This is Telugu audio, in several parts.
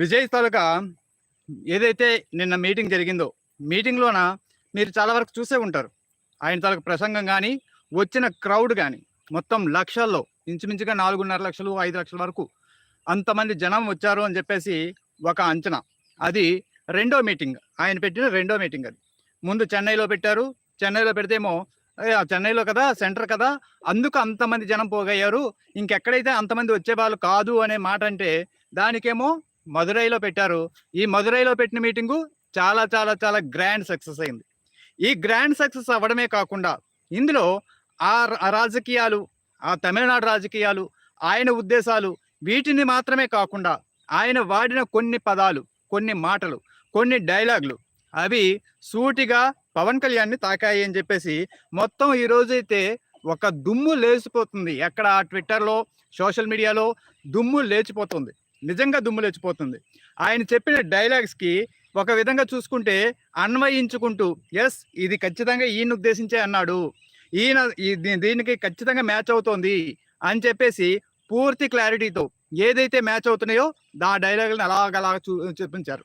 విజయ్ తాలూకా ఏదైతే నిన్న మీటింగ్ జరిగిందో మీటింగ్లోన మీరు చాలా వరకు చూసే ఉంటారు. ఆయన తాలూకు ప్రసంగం కానీ వచ్చిన క్రౌడ్ కానీ మొత్తం లక్షల్లో ఇంచుమించుగా నాలుగున్నర లక్షలు ఐదు లక్షల వరకు అంతమంది జనం వచ్చారు అని చెప్పేసి ఒక అంచనా. అది రెండో మీటింగ్. ఆయన పెట్టిన రెండో మీటింగ్ అది. ముందు చెన్నైలో పెట్టారు. చెన్నైలో పెడితేమో చెన్నైలో కదా సెంటర్ కదా అందుకు అంతమంది జనం పోగయ్యారు. ఇంకెక్కడైతే అంతమంది వచ్చే వాళ్ళు కాదు అనే మాట అంటే దానికేమో మదురైలో పెట్టారు. ఈ మదురైలో పెట్టిన మీటింగు చాలా చాలా చాలా గ్రాండ్ సక్సెస్ అయింది. ఈ గ్రాండ్ సక్సెస్ అవ్వడమే కాకుండా ఇందులో ఆ రాజకీయాలు ఆ తమిళనాడు రాజకీయాలు ఆయన ఉద్దేశాలు వీటిని మాత్రమే కాకుండా ఆయన వాడిన కొన్ని పదాలు కొన్ని మాటలు కొన్ని డైలాగులు అవి సూటిగా పవన్ కళ్యాణ్ని తాకాయి అని చెప్పేసి మొత్తం ఈరోజైతే ఒక దుమ్ము లేచిపోతుంది. ఎక్కడ? ట్విట్టర్లో సోషల్ మీడియాలో దుమ్ము లేచిపోతుంది. నిజంగా దుమ్ము లేచిపోతుంది. ఆయన చెప్పిన డైలాగ్స్కి ఒక విధంగా చూసుకుంటే అన్వయించుకుంటూ ఎస్ ఇది ఖచ్చితంగా ఈయన ఉద్దేశించే అన్నాడు. ఈయన ఈ- దీనికి ఖచ్చితంగా మ్యాచ్ అవుతోంది అని చెప్పేసి పూర్తి క్లారిటీతో ఏదైతే మ్యాచ్ అవుతున్నాయో దా డైలాగులను అలాగలా చూ చూపించారు.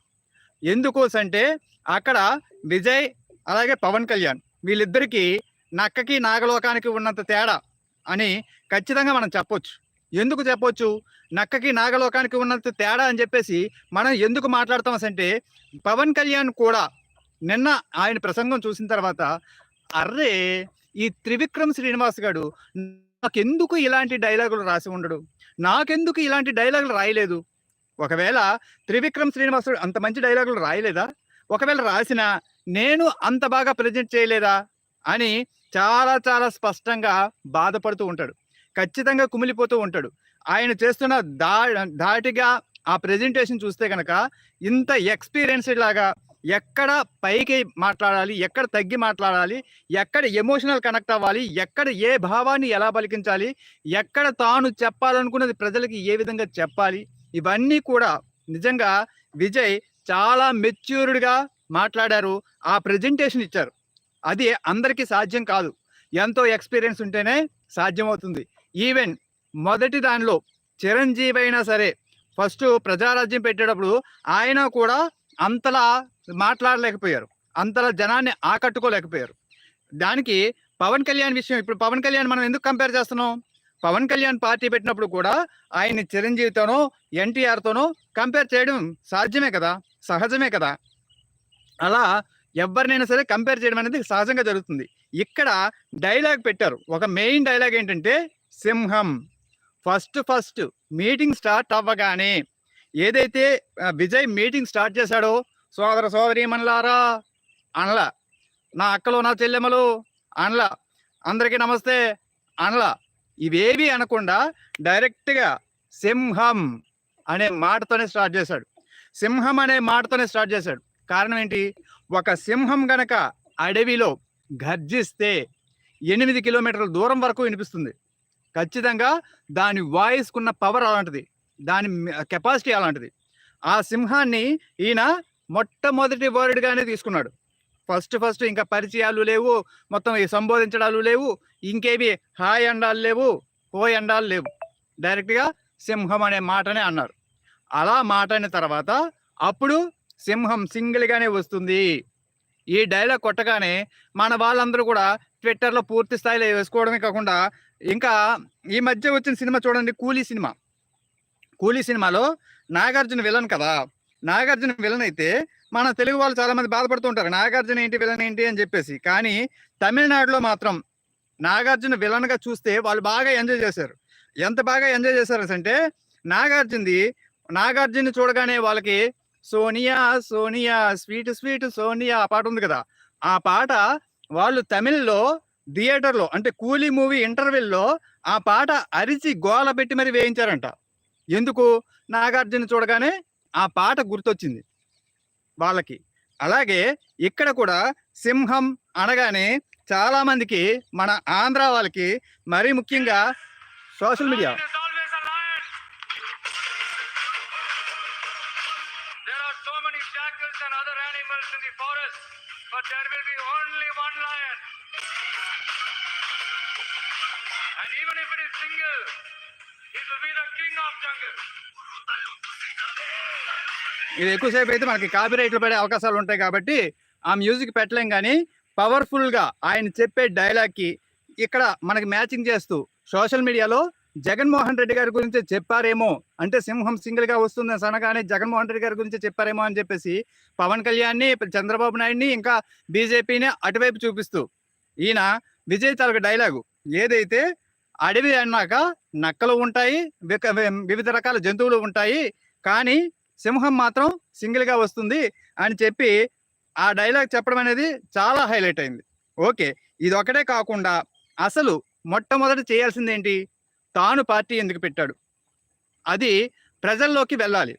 ఎందుకోసంటే అక్కడ విజయ్ అలాగే పవన్ కళ్యాణ్ వీళ్ళిద్దరికీ నక్కకి నాగలోకానికి ఉన్నంత తేడా అని ఖచ్చితంగా మనం చెప్పొచ్చు. ఎందుకు చెప్పొచ్చు? నక్కకి నాగలోకానికి ఉన్నంత తేడా అని చెప్పేసి మనం ఎందుకు మాట్లాడతాం అంటే పవన్ కళ్యాణ్ కూడా నిన్న ఆయన ప్రసంగం చూసిన తర్వాత అర్రే ఈ త్రివిక్రమ్ శ్రీనివాస్ గారు నాకెందుకు ఇలాంటి డైలాగులు రాసి ఉండడు? నాకెందుకు ఇలాంటి డైలాగులు రాయలేదు? ఒకవేళ త్రివిక్రమ్ శ్రీనివాసుడు అంత మంచి డైలాగులు రాయలేదా? ఒకవేళ రాసినా నేను అంత బాగా ప్రజెంట్ చేయలేదా? అని చాలా చాలా స్పష్టంగా బాధపడుతూ ఉంటాడు. ఖచ్చితంగా కుమిలిపోతూ ఉంటాడు. ఆయన చేస్తున్న దా ధాటిగా ఆ ప్రెజెంటేషన్ చూస్తే కనుక ఇంత ఎక్స్పీరియన్స్డ్ లాగా ఎక్కడ పైకి మాట్లాడాలి ఎక్కడ తగ్గి మాట్లాడాలి ఎక్కడ ఎమోషనల్ కనెక్ట్ అవ్వాలి ఎక్కడ ఏ భావాన్ని ఎలా పలికించాలి ఎక్కడ తాను చెప్పాలనుకున్నది ప్రజలకి ఏ విధంగా చెప్పాలి ఇవన్నీ కూడా నిజంగా విజయ్ చాలా మెచ్యూర్డ్గా మాట్లాడారు ఆ ప్రజెంటేషన్ ఇచ్చారు. అది అందరికీ సాధ్యం కాదు. ఎంతో ఎక్స్పీరియన్స్ ఉంటేనే సాధ్యమవుతుంది. ఈవెన్ మొదటి దానిలో చిరంజీవి అయినా సరే ఫస్ట్ ప్రజారాజ్యం పెట్టేటప్పుడు ఆయన కూడా అంతలా మాట్లాడలేకపోయారు. అంతలా జనాన్ని ఆకట్టుకోలేకపోయారు. దానికి పవన్ కళ్యాణ్ విషయం ఇప్పుడు పవన్ కళ్యాణ్ మనం ఎందుకు కంపేర్ చేస్తున్నాం? పవన్ కళ్యాణ్ పార్టీ పెట్టినప్పుడు కూడా ఆయన చిరంజీవితోనో ఎన్టీఆర్తోనో కంపేర్ చేయడం సాధ్యమే కదా? సహజమే కదా? అలా ఎవరినైనా సరే కంపేర్ చేయడం అనేది సహజంగా జరుగుతుంది. ఇక్కడ డైలాగ్ పెట్టారు. ఒక మెయిన్ డైలాగ్ ఏంటంటే సింహం. ఫస్ట్ ఫస్ట్ మీటింగ్ స్టార్ట్ అవ్వగానే ఏదైతే విజయ్ మీటింగ్ స్టార్ట్ చేశాడో సోదర సోదరీమణులారా అనల నా అక్కలు నా చెల్లెమ్మలు అనల అందరికీ నమస్తే అనల ఇవేవి అనకుండా డైరెక్ట్గా సింహం అనే మాటతోనే స్టార్ట్ చేశాడు. సింహం అనే మాటతోనే స్టార్ట్ చేశాడు. కారణం ఏంటి? ఒక సింహం గనక అడవిలో గర్జిస్తే ఎనిమిది కిలోమీటర్ల దూరం వరకు వినిపిస్తుంది. ఖచ్చితంగా దాని వాయిస్కున్న పవర్ అలాంటిది. దాని కెపాసిటీ అలాంటిది. ఆ సింహాన్ని ఈయన మొట్టమొదటి వర్డ్గానే తీసుకున్నాడు. ఫస్ట్ ఫస్ట్ ఇంకా పరిచయాలు లేవు మొత్తం ఈ సంబోధించడాలు లేవు ఇంకేవి హాయ్ అండాలు లేవు హోయ్ అండాలు లేవు. డైరెక్ట్గా సింహం అనే మాటనే అన్నారు. అలా మాట అయిన తర్వాత అప్పుడు సింహం సింగిల్గానే వస్తుంది. ఈ డైలాగ్ కొట్టగానే మన వాళ్ళందరూ కూడా ట్విట్టర్లో పూర్తి స్థాయిలో వేసుకోవడమే కాకుండా ఇంకా ఈ మధ్య వచ్చిన సినిమా చూడండి కూలీ సినిమా. కూలీ సినిమాలో నాగార్జున విలన్ కదా. నాగార్జున విలన్ అయితే మన తెలుగు వాళ్ళు చాలా మంది బాధపడుతూ ఉంటారు. నాగార్జున ఏంటి విలన్ ఏంటి అని చెప్పేసి. కానీ తమిళనాడులో మాత్రం నాగార్జున విలన్గా చూస్తే వాళ్ళు బాగా ఎంజాయ్ చేశారు. ఎంత బాగా ఎంజాయ్ చేశారు అంటే నాగార్జునది నాగార్జున చూడగానే వాళ్ళకి సోనియా సోనియా స్వీట్ స్వీట్ సోనియా ఆ పాట ఉంది కదా. ఆ పాట వాళ్ళు తమిళ్ళో థియేటర్లో అంటే కూలీ మూవీ ఇంటర్వెల్లో ఆ పాట అరిచి గోల పెట్టి మరి వేయించారంట. ఎందుకు? నాగార్జున చూడగానే ఆ పాట గుర్తొచ్చింది వాళ్ళకి. అలాగే ఇక్కడ కూడా సింహం అనగానే చాలామందికి మన ఆంధ్ర వాళ్ళకి మరీ ముఖ్యంగా social media. There are so many jackals and other animals in the forest, but there ఇది ఎక్కువసేపు అయితే మనకి కాపీరైట్లు పడే అవకాశాలు ఉంటాయి కాబట్టి ఆ మ్యూజిక్ పెట్టలేం కానీ పవర్ఫుల్గా ఆయన చెప్పే డైలాగ్కి ఇక్కడ మనకి మ్యాచింగ్ చేస్తూ సోషల్ మీడియాలో జగన్మోహన్ రెడ్డి గారి గురించి చెప్పారేమో అంటే సింహం సింగిల్గా వస్తుంది అనగానే జగన్మోహన్ రెడ్డి గారి గురించి చెప్పారేమో అని చెప్పేసి పవన్ కళ్యాణ్ని చంద్రబాబు నాయుడిని ఇంకా బీజేపీని అటువైపు చూపిస్తూ ఈయన విజయ్ తాలూకు డైలాగు ఏదైతే అడవి అన్నాక నక్కలు ఉంటాయి విక- వివిధ రకాల జంతువులు ఉంటాయి కానీ సింహం మాత్రం సింగిల్గా వస్తుంది అని చెప్పి ఆ డైలాగ్ చెప్పడం అనేది చాలా హైలైట్ అయింది. ఓకే ఇది ఒకటే కాకుండా అసలు మొట్టమొదటి చేయాల్సింది ఏంటి తాను పార్టీ ఎందుకు పెట్టాడు? అది ప్రజల్లోకి వెళ్ళాలి.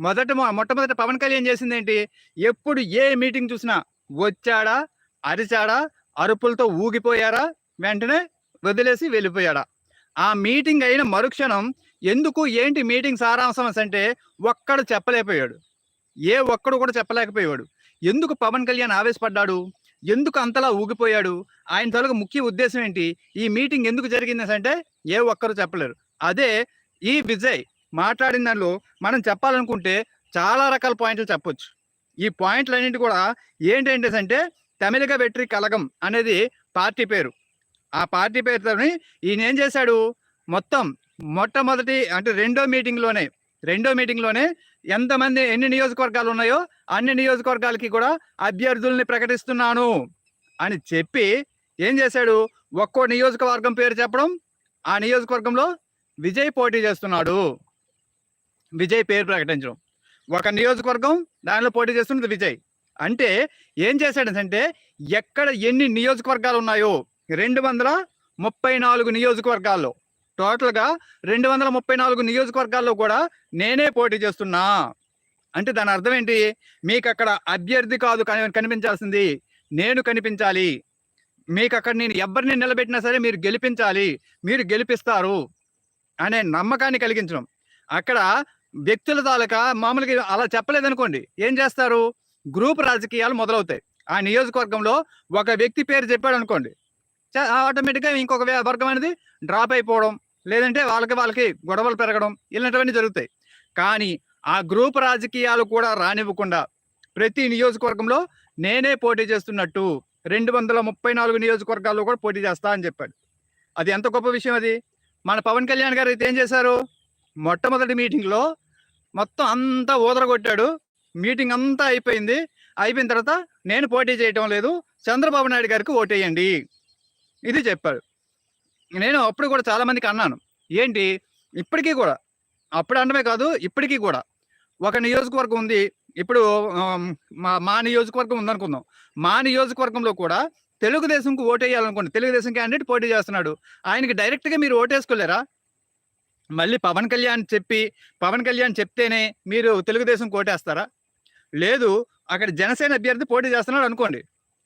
మొదట మొట్టమొదట పవన్ కళ్యాణ్ చేసింది ఏంటి ఎప్పుడు ఏ మీటింగ్ చూసినా వచ్చాడా అరిచాడా అరుపులతో ఊగిపోయారా వెంటనే వదిలేసి వెళ్ళిపోయాడా. ఆ మీటింగ్ అయిన మరుక్షణం ఎందుకు ఏంటి మీటింగ్ సారాంశం అంటే ఒక్కడు చెప్పలేకపోయాడు. ఏ ఒక్కడు కూడా చెప్పలేకపోయాడు. ఎందుకు పవన్ కళ్యాణ్ ఆవేశపడ్డాడు? ఎందుకు అంతలా ఊగిపోయాడు? ఆయన తాలూకు ముఖ్య ఉద్దేశం ఏంటి? ఈ మీటింగ్ ఎందుకు జరిగింది అంటే ఏ ఒక్కరు చెప్పలేరు. అదే ఈ విజయ్ మాట్లాడిన దానిలో మనం చెప్పాలనుకుంటే చాలా రకాల పాయింట్లు చెప్పొచ్చు. ఈ పాయింట్లు అన్నింటి కూడా ఏంటంటే అంటే తమిళగ వెట్రి కలగం అనేది పార్టీ పేరు. ఆ పార్టీ పేరుతోని ఈయన ఏం చేశాడు? మొత్తం మొట్టమొదటి అంటే రెండో మీటింగ్లోనే రెండో మీటింగ్లోనే ఎంతమంది ఎన్ని నియోజకవర్గాలు ఉన్నాయో అన్ని నియోజకవర్గాలకి కూడా అభ్యర్థుల్ని ప్రకటిస్తున్నాను అని చెప్పి ఏం చేశాడు? ఒక్కో నియోజకవర్గం పేరు చెప్పడం ఆ నియోజకవర్గంలో విజయ్ పోటీ చేస్తున్నాడు. విజయ్ పేరు ప్రకటించడం. ఒక నియోజకవర్గం దానిలో పోటీ చేస్తున్నది విజయ్. అంటే ఏం చేశాడంటే ఎక్కడ ఎన్ని నియోజకవర్గాలు ఉన్నాయో రెండు వందల ముప్పై నాలుగు నియోజకవర్గాల్లో. టోటల్గా రెండు వందల ముప్పై నాలుగు నియోజకవర్గాల్లో కూడా నేనే పోటీ చేస్తున్నా. అంటే దాని అర్థం ఏంటి? మీకు అక్కడ అభ్యర్థి కాదు కనిపించాల్సింది నేను కనిపించాలి. మీకు అక్కడ నేను ఎవరిని నిలబెట్టినా సరే మీరు గెలిపించాలి. మీరు గెలిపిస్తారు అనే నమ్మకాన్ని కలిగించడం. అక్కడ వ్యక్తుల తాలూకా మామూలుగా అలా చెప్పలేదనుకోండి. ఏం చేస్తారు? గ్రూప్ రాజకీయాలు మొదలవుతాయి. ఆ నియోజకవర్గంలో ఒక వ్యక్తి పేరు చెప్పాడు అనుకోండి ఆటోమేటిక్గా ఇంకొక వర్గం అనేది డ్రాప్ అయిపోవడం లేదంటే వాళ్ళకి వాళ్ళకి గొడవలు పెరగడం ఇలాంటివన్నీ జరుగుతాయి. కానీ ఆ గ్రూప్ రాజకీయాలు కూడా రానివ్వకుండా ప్రతి నియోజకవర్గంలో నేనే పోటీ చేస్తున్నట్టు రెండు వందల ముప్పై నాలుగు నియోజకవర్గాల్లో కూడా పోటీ చేస్తా అని చెప్పాడు. అది ఎంత గొప్ప విషయం అది? మన పవన్ కళ్యాణ్ గారు అయితే ఏం చేశారు? మొట్టమొదటి మీటింగ్లో మొత్తం అంతా ఊదరగొట్టాడు. మీటింగ్ అంతా అయిపోయింది. అయిపోయిన తర్వాత నేను పోటీ చేయటం లేదు. చంద్రబాబు నాయుడు గారికి ఓటేయండి. ఇది చెప్పాడు. నేను అప్పుడు కూడా చాలామందికి అన్నాను. ఏంటి? ఇప్పటికీ కూడా. అప్పుడు అనడమే కాదు ఇప్పటికీ కూడా. ఒక నియోజకవర్గం ఉంది. ఇప్పుడు మా మా నియోజకవర్గం ఉందనుకుందాం. మా నియోజకవర్గంలో కూడా తెలుగుదేశంకు ఓటేయాలనుకోండి. తెలుగుదేశం క్యాండిడేట్ పోటీ చేస్తున్నాడు. ఆయనకి డైరెక్ట్గా మీరు ఓటేసుకోలేరా? మళ్ళీ పవన్ కళ్యాణ్ చెప్పి పవన్ కళ్యాణ్ చెప్తేనే మీరు తెలుగుదేశం కోటేస్తారా లేదు అక్కడ జనసేన అభ్యర్థి పోటీ చేస్తున్నాడు అనుకోండి.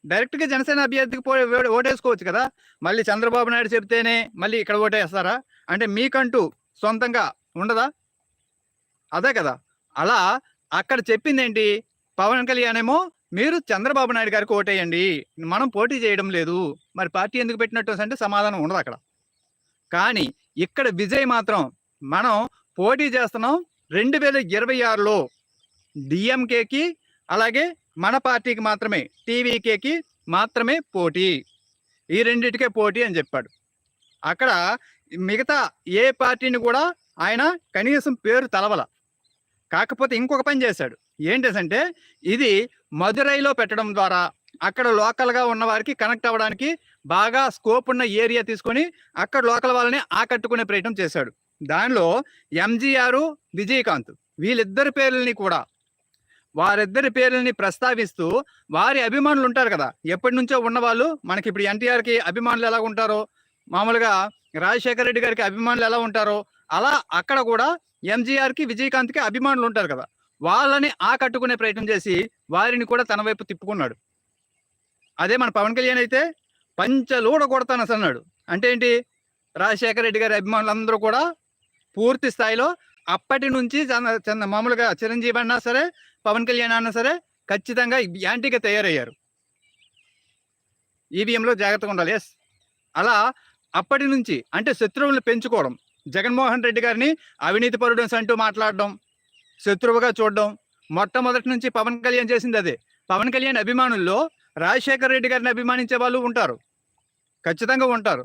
డైరెక్ట్గా జనసేన అభ్యర్థికి ఓటేసుకోవచ్చు కదా? మళ్ళీ చంద్రబాబు నాయుడు చెప్తేనే మళ్ళీ ఇక్కడ ఓటేస్తారా? అంటే మీకంటూ సొంతంగా ఉండదా? అదే కదా. అలా అక్కడ చెప్పింది ఏంటి పవన్ కళ్యాణ్ ఏమో మీరు చంద్రబాబు నాయుడు గారికి ఓటేయండి. మనం పోటీ చేయడం లేదు. మరి పార్టీ ఎందుకు పెట్టినట్టు అంటే సమాధానం ఉండదు అక్కడ. కానీ ఇక్కడ విజయ్ మాత్రం మనం పోటీ చేస్తున్నాం రెండు వేల ఇరవై ఆరులో. డిఎంకేకి అలాగే మన పార్టీకి మాత్రమే టీవీకేకి మాత్రమే పోటీ. ఈ రెండిటికే పోటీ అని చెప్పాడు. అక్కడ మిగతా ఏ పార్టీని కూడా ఆయన కనీసం పేరు తలవల. కాకపోతే ఇంకొక పని చేశాడు. ఏంటంటే ఇది మదురైలో పెట్టడం ద్వారా అక్కడ లోకల్గా ఉన్న వారికి కనెక్ట్ అవ్వడానికి బాగా స్కోప్ ఉన్న ఏరియా తీసుకొని అక్కడ లోకల్ వాళ్ళని ఆకట్టుకునే ప్రయత్నం చేశాడు. దానిలో ఎంజీఆర్ విజయకాంత్ వీళ్ళిద్దరి పేర్లని కూడా వారిద్దరి పేర్లని ప్రస్తావిస్తూ వారి అభిమానులు ఉంటారు కదా. ఎప్పటి నుంచో ఉన్నవాళ్ళు మనకి ఇప్పుడు ఎన్టీఆర్కి అభిమానులు ఎలా ఉంటారో మామూలుగా రాజశేఖర రెడ్డి గారికి అభిమానులు ఎలా ఉంటారో అలా అక్కడ కూడా ఎంజీఆర్కి కి విజయకాంత్కి అభిమానులు ఉంటారు కదా. వాళ్ళని ఆకట్టుకునే ప్రయత్నం చేసి వారిని కూడా తన వైపు తిప్పుకున్నాడు. అదే మన పవన్ కళ్యాణ్ అయితే పంచలూడ కొడతాను అసలు అన్నాడు అంటే ఏంటి? రాజశేఖర రెడ్డి గారి అభిమానులందరూ కూడా పూర్తి స్థాయిలో అప్పటి నుంచి చంద- మామూలుగా చిరంజీవి అన్నా సరే పవన్ కళ్యాణ్ అన్నా సరే ఖచ్చితంగా యాంటీగా తయారయ్యారు. ఈవీఎంలో జాగ్రత్తగా ఉండాలి. ఎస్ అలా అప్పటి నుంచి అంటే శత్రువులను పెంచుకోవడం జగన్మోహన్ రెడ్డి గారిని అవినీతి పరుడు అంటూ మాట్లాడడం శత్రువుగా చూడడం మొట్టమొదటి నుంచి పవన్ కళ్యాణ్ చేసింది అదే. పవన్ కళ్యాణ్ అభిమానుల్లో రాజశేఖర్ రెడ్డి గారిని అభిమానించే వాళ్ళు ఉంటారు. ఖచ్చితంగా ఉంటారు.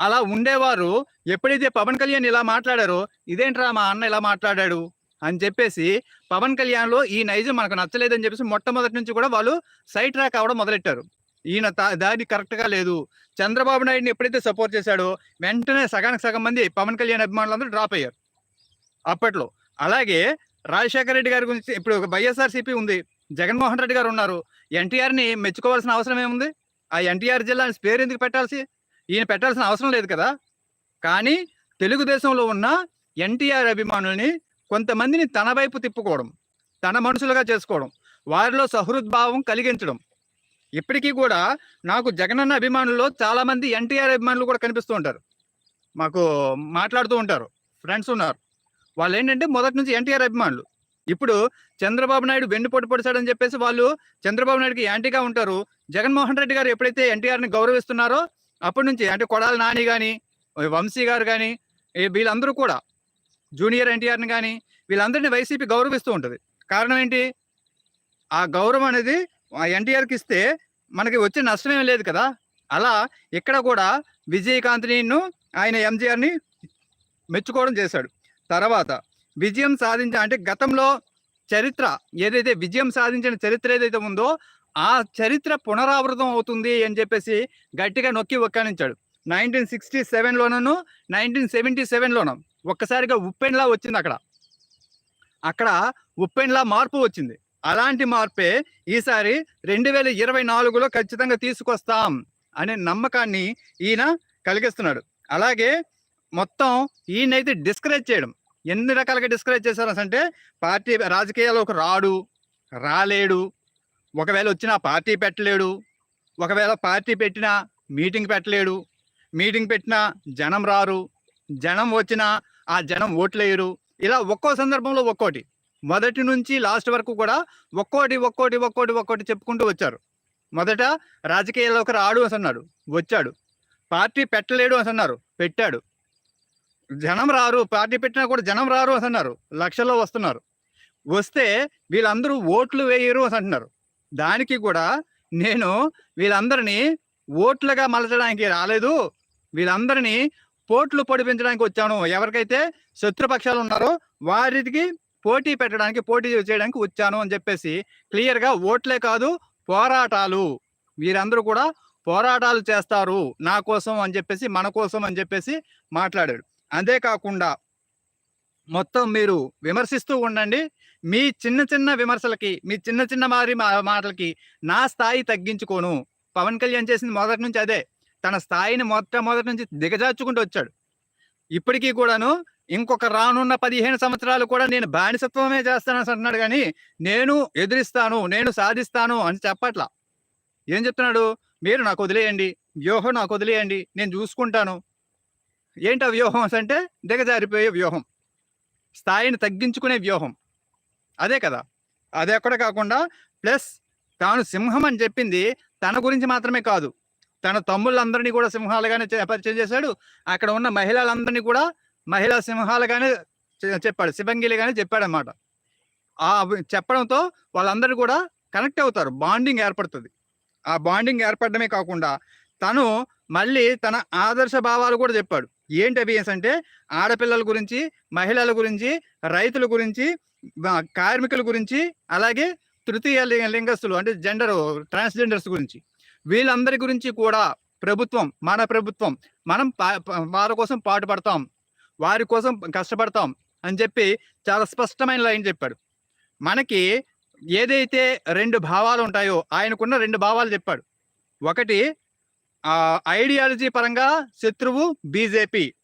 అలా ఉండేవారు ఎప్పుడైతే పవన్ కళ్యాణ్ ఇలా మాట్లాడారో ఇదేంట్రా మా అన్న ఇలా మాట్లాడాడు? అని చెప్పేసి పవన్ కళ్యాణ్లో ఈ నైజం మనకు నచ్చలేదని చెప్పేసి మొట్టమొదటి నుంచి కూడా వాళ్ళు సైడ్ ట్రాక్ అవడం మొదలెట్టారు. ఈయన తా- దారి కరెక్ట్గా లేదు. చంద్రబాబు నాయుడిని ఎప్పుడైతే సపోర్ట్ చేశాడో వెంటనే సగానికి సగం మంది పవన్ కళ్యాణ్ అభిమానులందరూ డ్రాప్ అయ్యారు. అప్పట్లో. అలాగే రాజశేఖర రెడ్డి గారి గురించి ఇప్పుడు వైఎస్ఆర్సీపీ ఉంది. జగన్మోహన్ రెడ్డి గారు ఉన్నారు. ఎన్టీఆర్ని మెచ్చుకోవాల్సిన అవసరం ఏముంది? ఆ ఎన్టీఆర్ జిల్లా అని పేరు ఎందుకు పెట్టాల్సి? ఈయన పెట్టాల్సిన అవసరం లేదు కదా? కానీ తెలుగుదేశంలో ఉన్న ఎన్టీఆర్ అభిమానుల్ని కొంతమందిని తన వైపు తిప్పుకోవడం తన మనుషులుగా చేసుకోవడం వారిలో సహృద్భావం కలిగించడం. ఇప్పటికీ కూడా నాకు జగనన్న అభిమానుల్లో చాలామంది ఎన్టీఆర్ అభిమానులు కూడా కనిపిస్తూ ఉంటారు. మాకు మాట్లాడుతూ ఉంటారు. ఫ్రెండ్స్ ఉన్నారు. వాళ్ళు ఏంటంటే మొదటి నుంచి ఎన్టీఆర్ అభిమానులు. ఇప్పుడు చంద్రబాబు నాయుడు వెన్నుపోటు పొడిచాడని చెప్పేసి వాళ్ళు చంద్రబాబు నాయుడుకి యాంటీగా ఉంటారు. జగన్మోహన్ రెడ్డి గారు ఎప్పుడైతే ఎన్టీఆర్ని గౌరవిస్తున్నారో అప్పటి నుంచి అంటే కొడాల నాని కానీ వంశీ గారు కానీ వీళ్ళందరూ కూడా జూనియర్ ఎన్టీఆర్ని కానీ వీళ్ళందరినీ వైసీపీ గౌరవిస్తూ ఉంటుంది. కారణం ఏంటి? ఆ గౌరవం అనేది ఆ ఎన్టీఆర్కి ఇస్తే మనకి వచ్చే నష్టమేం లేదు కదా. అలా ఇక్కడ కూడా విజయకాంత్ని ఆయన ఎంజీఆర్ని మెచ్చుకోవడం చేశాడు. తర్వాత విజయం సాధించ అంటే గతంలో చరిత్ర ఏదైతే విజయం సాధించిన చరిత్ర ఏదైతే ఉందో ఆ చరిత్ర పునరావృతం అవుతుంది అని చెప్పేసి గట్టిగా నొక్కి ఒక్కానించాడు. నైన్టీన్ సిక్స్టీ సెవెన్లోనూ నైన్టీన్ సెవెంటీ సెవెన్లోనూ ఒక్కసారిగా ఉప్పెన్లా వచ్చింది అక్కడ. అక్కడ ఉప్పెన్లా మార్పు వచ్చింది. అలాంటి మార్పే ఈసారి రెండు వేల ఇరవై నాలుగులో ఖచ్చితంగా తీసుకొస్తాం అనే నమ్మకాన్ని ఈయన కలిగిస్తున్నాడు. అలాగే మొత్తం ఈయనైతే డిస్కరేజ్ చేయడం. ఎన్ని రకాలుగా డిస్కరేజ్ చేశారు అంటే పార్టీ రాజకీయాల్లోకి రాడు రాలేడు ఒకవేళ వచ్చినా పార్టీ పెట్టలేడు ఒకవేళ పార్టీ పెట్టినా మీటింగ్ పెట్టలేడు మీటింగ్ పెట్టినా జనం రారు జనం వచ్చినా ఆ జనం ఓట్లేయరు. ఇలా ఒక్కో సందర్భంలో ఒక్కోటి. మొదటి నుంచి లాస్ట్ వరకు కూడా ఒక్కోటి ఒక్కోటి ఒక్కోటి ఒక్కోటి చెప్పుకుంటూ వచ్చారు. మొదట రాజకీయాల్లోకి రాడు అని అన్నాడు. వచ్చాడు. పార్టీ పెట్టలేడు అని అన్నారు. పెట్టాడు. జనం రారు. పార్టీ పెట్టినా కూడా జనం రారు అంటున్నారు అన్నారు. లక్షల్లో వస్తున్నారు. వస్తే వీళ్ళందరూ ఓట్లు వేయరు అని అంటున్నారు. దానికి కూడా నేను వీళ్ళందరినీ ఓట్లుగా మలచడానికి రాలేదు. వీళ్ళందరినీ పోట్లు పొడిపించడానికి వచ్చాను. ఎవరికైతే శత్రుపక్షాలు ఉన్నారో వారికి పోటీ పెట్టడానికి పోటీ చేయడానికి వచ్చాను అని చెప్పేసి క్లియర్గా ఓట్లే కాదు పోరాటాలు. వీరందరూ కూడా పోరాటాలు చేస్తారు. నా కోసం అని చెప్పేసి మన కోసం అని చెప్పేసి మాట్లాడాడు. అంతేకాకుండా మొత్తం మీరు విమర్శిస్తూ ఉండండి. మీ చిన్న చిన్న విమర్శలకి మీ చిన్న చిన్న మారి మా- మాటలకి నా స్థాయి తగ్గించుకోను. పవన్ కళ్యాణ్ చేసింది మొదటి నుంచి అదే. తన స్థాయిని మొట్టమొదటి నుంచి దిగజార్చుకుంటూ వచ్చాడు. ఇప్పటికీ కూడాను ఇంకొక రానున్న పదిహేను సంవత్సరాలు కూడా నేను బానిసత్వమే చేస్తానని అంటున్నాడు కానీ నేను ఎదిరిస్తాను నేను సాధిస్తాను అని చెప్పట్లా. ఏం చెప్తున్నాడు? మీరు నాకు వదిలేయండి వ్యూహం నాకు వదిలేయండి నేను చూసుకుంటాను. ఏంటి ఆ వ్యూహం అంటే? దిగజారిపోయే వ్యూహం. స్థాయిని తగ్గించుకునే వ్యూహం. అదే కదా. అదే కూడా కాకుండా ప్లస్ తాను సింహం అని చెప్పింది తన గురించి మాత్రమే కాదు. తన తమ్ముళ్ళందరినీ కూడా సింహాలుగానే చే- పరిచయం చేశాడు. అక్కడ ఉన్న మహిళలందరినీ కూడా మహిళా సింహాలుగానే చెప్పాడు. శివంగిలిగానే చెప్పాడు అనమాట ఆ చెప్పడంతో వాళ్ళందరూ కూడా కనెక్ట్ అవుతారు. బాండింగ్ ఏర్పడుతుంది. ఆ బాండింగ్ ఏర్పడమే కాకుండా తను మళ్ళీ తన ఆదర్శ భావాలు కూడా చెప్పాడు. ఏంటి అవి అంటే ఆడపిల్లల గురించి మహిళల గురించి రైతుల గురించి కార్మికుల గురించి అలాగే తృతీయ లింగస్తులు అంటే జెండర్ ట్రాన్స్జెండర్స్ గురించి. వీళ్ళందరి గురించి కూడా ప్రభుత్వం మన ప్రభుత్వం మనం పా- వారి కోసం పాటుపడతాం వారి కోసం కష్టపడతాం అని చెప్పి చాలా స్పష్టమైన లైన్ చెప్పాడు. మనకి ఏదైతే రెండు భావాలు ఉంటాయో ఆయనకున్న రెండు భావాలు చెప్పాడు. ఒకటి ఐడియాలజీ పరంగా శత్రువు బీజేపీ.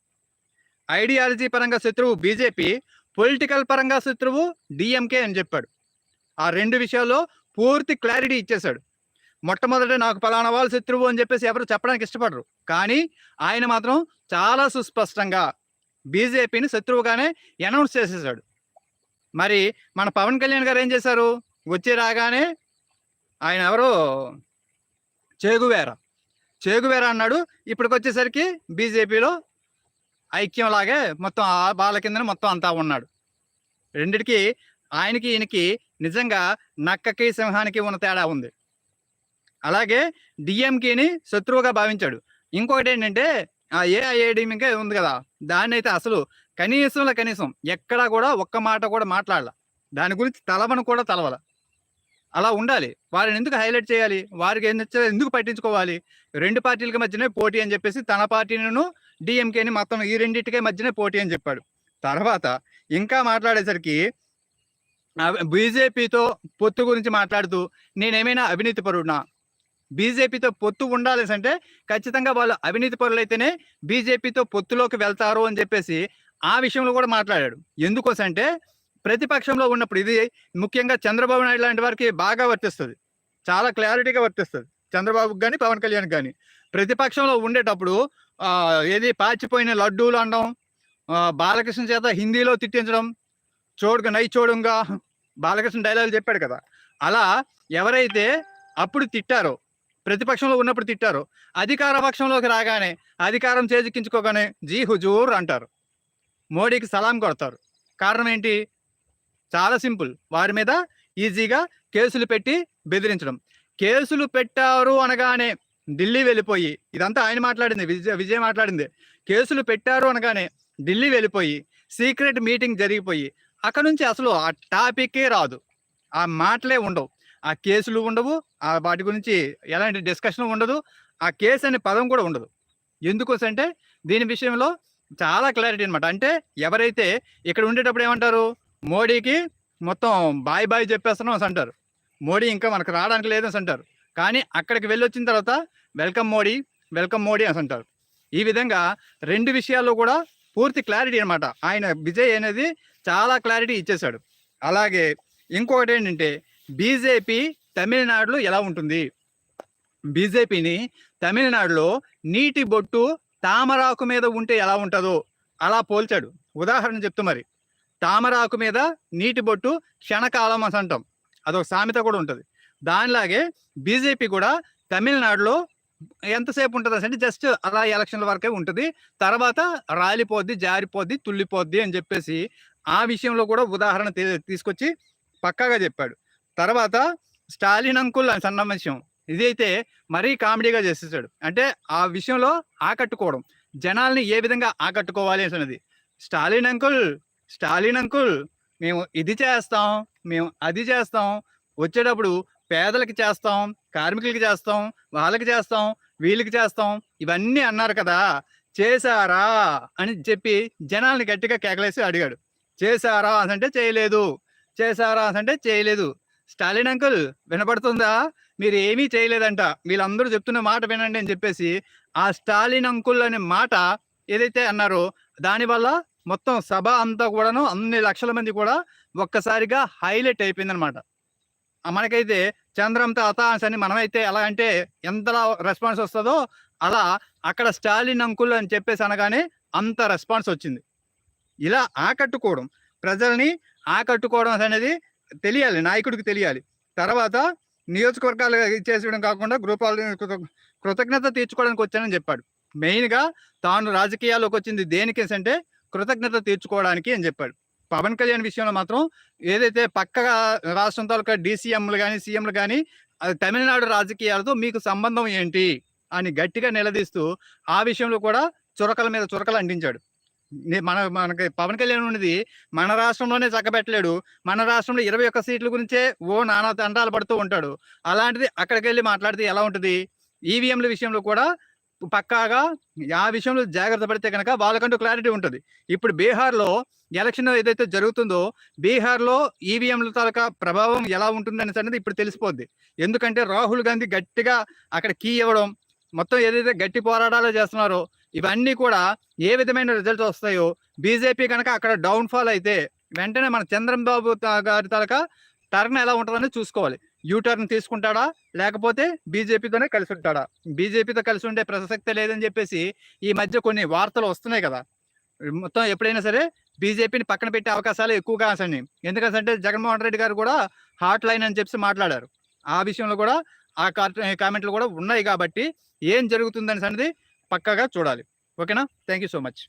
ఐడియాలజీ పరంగా శత్రువు బీజేపీ పొలిటికల్ పరంగా శత్రువు డిఎంకే అని చెప్పాడు. ఆ రెండు విషయాల్లో పూర్తి క్లారిటీ ఇచ్చేశాడు. మొట్టమొదట నాకు పలానా వాళ్ళు శత్రువు అని చెప్పేసి ఎవరు చెప్పడానికి ఇష్టపడరు. కానీ ఆయన మాత్రం చాలా సుస్పష్టంగా బీజేపీని శత్రువుగానే అనౌన్స్ చేసేసాడు. మరి మన పవన్ కళ్యాణ్ గారు ఏం చేశారు? వచ్చి రాగానే ఆయన ఎవరు? చేగువేర. చేగువేర అన్నాడు. ఇప్పటికి వచ్చేసరికి బీజేపీలో ఐక్యం లాగే మొత్తం ఆ బాల కింద మొత్తం అంతా ఉన్నాడు. రెండిటికి ఆయనకి ఈయనకి నిజంగా నక్కకి సింహానికి ఉన్న తేడా ఉంది. అలాగే డిఎంకేని శత్రువుగా భావించాడు. ఇంకొకటి ఏంటంటే ఆ ఏఐఏడిఎంకే ఉంది కదా దాన్ని అయితే అసలు కనీసంలో కనీసం ఎక్కడా కూడా ఒక్క మాట కూడా మాట్లాడాల. దాని గురించి తలవను కూడా తలవల. అలా ఉండాలి. వారిని ఎందుకు హైలైట్ చేయాలి? వారికి ఏం నచ్చదో ఎందుకు పట్టించుకోవాలి? రెండు పార్టీలకి మధ్యనే పోటీ అని చెప్పేసి తన పార్టీను డిఎంకేని మొత్తం ఈ రెండింటికే మధ్యనే పోటీ అని చెప్పాడు. తర్వాత ఇంకా మాట్లాడేసరికి బీజేపీతో పొత్తు గురించి మాట్లాడుతూ నేనేమైనా అవినీతి పరుడునా? బీజేపీతో పొత్తు ఉండాలి అంటే ఖచ్చితంగా వాళ్ళు అవినీతి పరులైతేనే బీజేపీతో పొత్తులోకి వెళ్తారు అని చెప్పేసి ఆ విషయంలో కూడా మాట్లాడాడు. ఎందుకోసంటే ప్రతిపక్షంలో ఉన్నప్పుడు ఇది ముఖ్యంగా చంద్రబాబు నాయుడు లాంటి వారికి బాగా వర్తిస్తుంది. చాలా క్లారిటీగా వర్తిస్తుంది. చంద్రబాబుకి కానీ పవన్ కళ్యాణ్ కానీ ప్రతిపక్షంలో ఉండేటప్పుడు ఏది పాచిపోయిన లడ్డూలు అనడం బాలకృష్ణ చేత హిందీలో తిట్టించడం చోడుగా నై చోడుగా బాలకృష్ణ డైలాగ్ చెప్పాడు కదా. అలా ఎవరైతే అప్పుడు తిట్టారో ప్రతిపక్షంలో ఉన్నప్పుడు తిట్టారు. అధికార పక్షంలోకి రాగానే అధికారం చేజిక్కించుకోగానే జీ హుజూర్ అంటారు. మోడీకి సలాం కొడతారు. కారణం ఏంటి? చాలా సింపుల్. వారి మీద ఈజీగా కేసులు పెట్టి బెదిరించడం. కేసులు పెట్టారు అనగానే ఢిల్లీ వెళ్ళిపోయి ఇదంతా ఆయన మాట్లాడింది విజయ్ విజయ్ మాట్లాడింది. కేసులు పెట్టారు అనగానే ఢిల్లీ వెళ్ళిపోయి సీక్రెట్ మీటింగ్ జరిగిపోయి అక్కడ నుంచి అసలు ఆ టాపికే రాదు. ఆ మాటలే ఉండవు. ఆ కేసులు ఉండవు. ఆ వాటి గురించి ఎలాంటి డిస్కషన్ ఉండదు. ఆ కేసు అనే పదం కూడా ఉండదు. ఎందుకోసంటే దీని విషయంలో చాలా క్లారిటీ అనమాట అంటే ఎవరైతే ఇక్కడ ఉండేటప్పుడు ఏమంటారు? మోడీకి మొత్తం బాయ్ బాయ్ చెప్పేస్తున్నాం అని అంటారు. మోడీ ఇంకా మనకు రావడానికి లేదని అంటారు. కానీ అక్కడికి వెళ్ళి వచ్చిన తర్వాత వెల్కమ్ మోడీ వెల్కమ్ మోడీ అని అంటారు. ఈ విధంగా రెండు విషయాల్లో కూడా పూర్తి క్లారిటీ అనమాట ఆయన విజయ్ అనేది చాలా క్లారిటీ ఇచ్చేశాడు. అలాగే ఇంకొకటి ఏంటంటే బీజేపీ తమిళనాడులో ఎలా ఉంటుంది? బీజేపీని తమిళనాడులో నీటి బొట్టు తామరాకు మీద ఉంటే ఎలా ఉంటుందో అలా పోల్చాడు. ఉదాహరణ చెప్తూ మరి. తామరాకు మీద నీటి బొట్టు క్షణకాలం అని అంటాం. అదొక సామెత కూడా ఉంటుంది. దానిలాగే బీజేపీ కూడా తమిళనాడులో ఎంతసేపు ఉంటుంది అంటే జస్ట్ అలా ఎలక్షన్ల వరకే ఉంటుంది. తర్వాత రాలిపోద్ది జారిపోద్ది తుల్లిపోద్ది అని చెప్పేసి ఆ విషయంలో కూడా ఉదాహరణ తీ- తీసుకొచ్చి పక్కాగా చెప్పాడు. తర్వాత స్టాలిన్ అంకుల్ అని సన్న విషయం ఇదైతే మరీ కామెడీగా చేసేసాడు. అంటే ఆ విషయంలో ఆకట్టుకోవడం. జనాల్ని ఏ విధంగా ఆకట్టుకోవాలి అనేది స్టాలిన్ అంకుల్ స్టాలిన్ అంకుల్ మేము ఇది చేస్తాం మేము అది చేస్తాం. వచ్చేటప్పుడు పేదలకి చేస్తాం కార్మికులకి చేస్తాం వాళ్ళకి చేస్తాం వీళ్ళకి చేస్తాం. ఇవన్నీ అన్నారు కదా చేశారా అని చెప్పి జనాల్ని గట్టిగా కేకలేసి అడిగాడు. చేశారా అంటే చేయలేదు. చేశారా అంటే చేయలేదు. స్టాలిన్ అంకుల్ వినపడుతుందా? మీరు ఏమీ చేయలేదంట. వీళ్ళందరూ చెప్తున్న మాట వినండి అని చెప్పేసి ఆ స్టాలిన్ అంకుల్ అనే మాట ఏదైతే అన్నారో దానివల్ల మొత్తం సభ అంతా కూడాను అన్ని లక్షల మంది కూడా ఒక్కసారిగా హైలైట్ అయిపోయింది అనమాట మనకైతే చంద్రం తాత అని మనమైతే ఎలా అంటే ఎంతలా రెస్పాన్స్ వస్తుందో అలా అక్కడ స్టాలిన్ అంకుల్ అని చెప్పేసి అనగానే అంత రెస్పాన్స్ వచ్చింది. ఇలా ఆకట్టుకోవడం ప్రజల్ని ఆకట్టుకోవడం అనేది తెలియాలి నాయకుడికి తెలియాలి. తర్వాత నియోజకవర్గాలు ఇచ్చేసేయడం కాకుండా గ్రూపాలు కృతజ్ఞత తీర్చుకోవడానికి వచ్చానని చెప్పాడు. మెయిన్గా తాను రాజకీయాల్లోకి వచ్చింది దేనికేసంటే కృతజ్ఞత తీర్చుకోవడానికి అని చెప్పాడు. పవన్ కళ్యాణ్ విషయంలో మాత్రం ఏదైతే పక్కగా రాష్ట్రం తాలూకా డీసీఎంలు కానీ సీఎంలు కానీ తమిళనాడు రాజకీయాలతో మీకు సంబంధం ఏంటి అని గట్టిగా నిలదీస్తూ ఆ విషయంలో కూడా చురకల మీద చురకలు అంటించాడు. మన మనకి పవన్ కళ్యాణ్ ఉన్నది మన రాష్ట్రంలోనే చక్కబెట్టలేడు. మన రాష్ట్రంలో ఇరవై ఒక్క సీట్ల గురించే ఓ నానా తండ్రాలు పడుతూ ఉంటాడు. అలాంటిది అక్కడికి వెళ్ళి మాట్లాడితే ఎలా ఉంటుంది? ఈవీఎంల విషయంలో కూడా పక్కాగా ఆ విషయంలో జాగ్రత్త పడితే కనుక వాళ్ళకంటూ క్లారిటీ ఉంటుంది. ఇప్పుడు బీహార్లో ఎలక్షన్ ఏదైతే జరుగుతుందో బీహార్లో ఈవీఎంల తాలూకా ప్రభావం ఎలా ఉంటుందని అనేది ఇప్పుడు తెలిసిపోద్ది. ఎందుకంటే రాహుల్ గాంధీ గట్టిగా అక్కడ కీ ఇవ్వడం మొత్తం ఏదైతే గట్టి పోరాటాలు చేస్తున్నారో ఇవన్నీ కూడా ఏ విధమైన రిజల్ట్స్ వస్తాయో బీజేపీ కనుక అక్కడ డౌన్ ఫాల్ అయితే వెంటనే మన చంద్రబాబు గారి తాలూకా టర్న్ ఎలా ఉంటుందని చూసుకోవాలి. యూ టర్న్ తీసుకుంటాడా? లేకపోతే బీజేపీతోనే కలిసి ఉంటాడా? బీజేపీతో కలిసి ఉండే ప్రసక్తి లేదని చెప్పేసి ఈ మధ్య కొన్ని వార్తలు వస్తున్నాయి కదా. మొత్తం ఎప్పుడైనా సరే బీజేపీని పక్కన పెట్టే అవకాశాలు ఎక్కువగా అసలు ఎందుకంటే జగన్మోహన్ రెడ్డి గారు కూడా హాట్ లైన్ అని చెప్పి మాట్లాడారు. ఆ విషయంలో కూడా ఆ కామెంట్లు కూడా ఉన్నాయి కాబట్టి ఏం జరుగుతుందని అనేది పక్కాగా చూడాలి. ఓకేనా? Thank you so much.